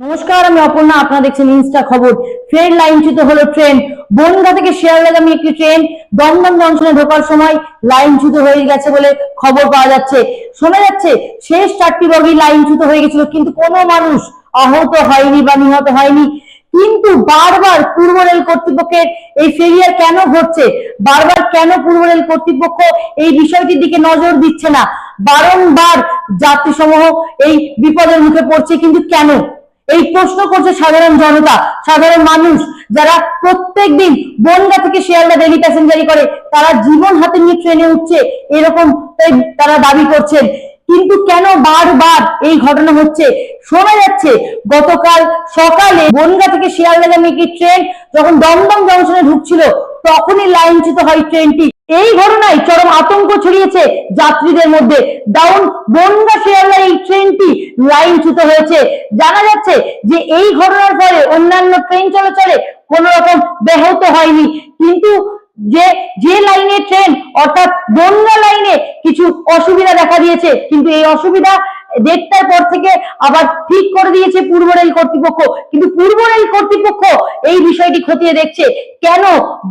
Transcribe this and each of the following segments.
নমস্কার, আমি অপর্ণা, আপনারা দেখছেন ইনস্টা খবর। ফের লাইনচ্যুত হলো ট্রেন। বনগা থেকে শিয়ালদাগামী একটি ট্রেন দমদম জংশনে ঢোকার সময় লাইনচ্যুত হয়ে গেছে বলে খবর পাওয়া যাচ্ছে। শোনা যাচ্ছে, শেষ চারটি বগি লাইনচ্যুত হয়ে গেছিল, কিন্তু কোনো মানুষ আহত হয়নি বা নিহত হয়নি। কিন্তু বারবার পূর্ব রেল কর্তৃপক্ষের এই ফেরিয়ার কেন ঘটছে? বারবার কেন পূর্ব রেল কর্তৃপক্ষ এই বিষয়টির দিকে নজর দিচ্ছে না? বারংবার যাত্রী সমূহ এই বিপদের মুখে পড়ছে, কিন্তু কেন? এই প্রশ্ন করছে সাধারণ জনতা, সাধারণ মানুষ, যারা প্রত্যেক দিন বনগা থেকে শিয়ালদা ডেলি প্যাসেঞ্জারি করে, তারা জীবন হাতে নিয়ে ট্রেনে উঠছে, এরকম তারা দাবি করছেন। কিন্তু কেন বারবার এই ঘটনা হচ্ছে? শোনা যাচ্ছে, গতকাল সকালে বনগা থেকে শিয়ালদাগামী একটি ট্রেন যখন দমদম জংশনে ঢুকছিল, তখনই লাইনচ্যুত হয় ট্রেনটি এই ঘটনায় চরম আতঙ্ক ছড়িয়েছে যাত্রীদের মধ্যে। ডাউন বনগা শিয়ালদা এই ট্রেনটি লাইনচ্যুত হয়েছে। জানা যাচ্ছে যে এই ঘটনার ফলে অন্যান্য ট্রেন চলাচলে কোন রকম ব্যাহত হয়নি। কিন্তু যে যে লাইনে ট্রেন অর্থাৎ বনগা লাইনে কিছু অসুবিধা দেখা দিয়েছে। কিন্তু এই অসুবিধা দেড়টার পর থেকে আবার ঠিক করে দিয়েছে পূর্ব রেল কর্তৃপক্ষ। কিন্তু পূর্ব রেল কর্তৃপক্ষ এই বিষয়টি খতিয়ে দেখছে। কেন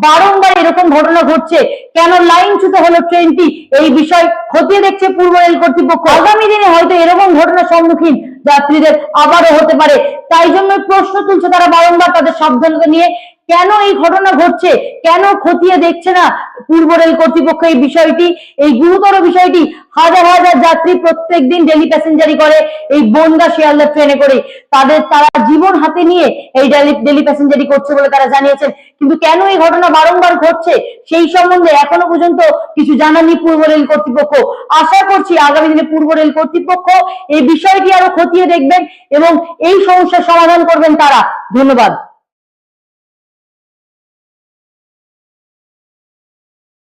বারংবার এরকম ঘটনা ঘটছে? কেন লাইনচ্যুত হলো ট্রেনটি? এই বিষয় খতিয়ে দেখছে পূর্ব রেল কর্তৃপক্ষ। আগামী দিনে হয়তো এরকম ঘটনার সম্মুখীন যাত্রীদের আবারও হতে পারে। তাই জন্য প্রশ্ন তুলছে তারা বারংবার তাদের সাবধানতা নিয়ে, কেন এই ঘটনা ঘটছে? কেন খতিয়ে দেখছে না পূর্ব রেল কর্তৃপক্ষ এই বিষয়টি? এই গুরুতর বিষয়টি হাজার হাজার যাত্রী প্রত্যেক দিন ডেলি প্যাসেঞ্জারি করে, এই বনগা শিয়ালদা ট্রেনে করে। তাদের, তারা জীবন হাতে নিয়ে এই ডেলি প্যাসেঞ্জারি করছে বলে তারা জানিয়েছেন। কিন্তু কেন এই ঘটনা বারংবার ঘটছে? সেই সম্বন্ধে এখনও পর্যন্ত কিছু জানানি পূর্ব রেল কর্তৃপক্ষ। আশা করছি আগামী দিনে পূর্ব রেল কর্তৃপক্ষ এই বিষয়টি আরও খতিয়ে দেখবেন এবং এই সমস্যার সমাধান করবেন তারা। ধন্যবাদ।